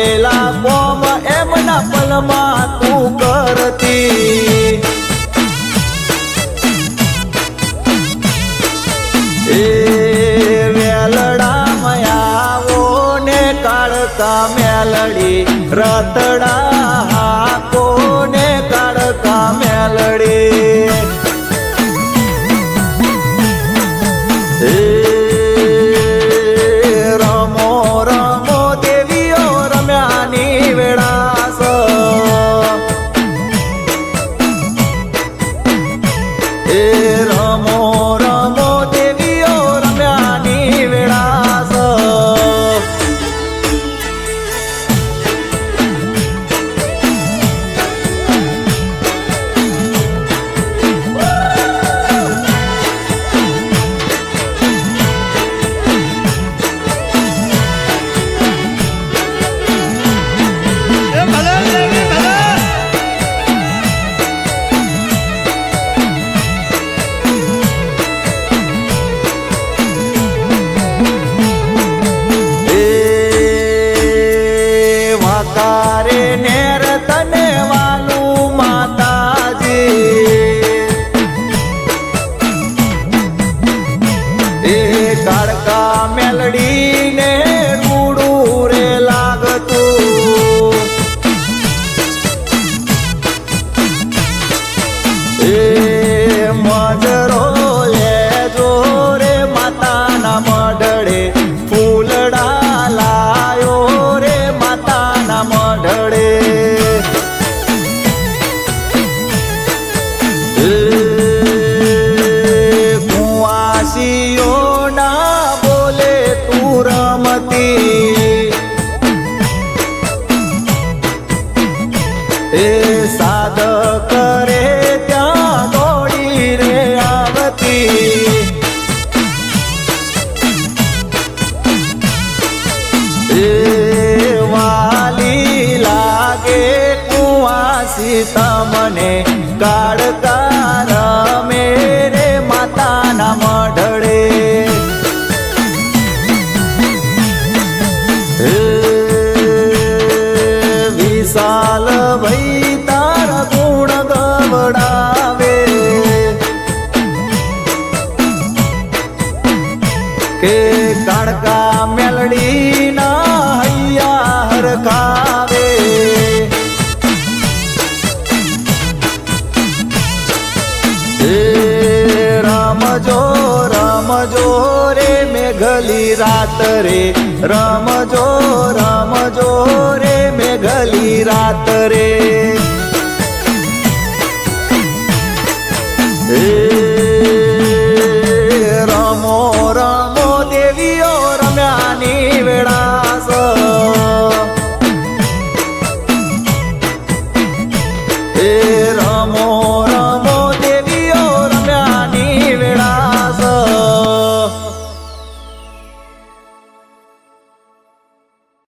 ભરેલા કોમ એમના પલમાં તું કરતી. વેલડા મયાવો ને કાળકા મેલડી રતડા ના બોલે તું રમતી એ સાદ કરે ત્યાં દોડી રે આવતી વાલી લાગે કુવાસી તમને કાઢતા રાત રે. રમજો રમજો રે મેઘલી રાત રે.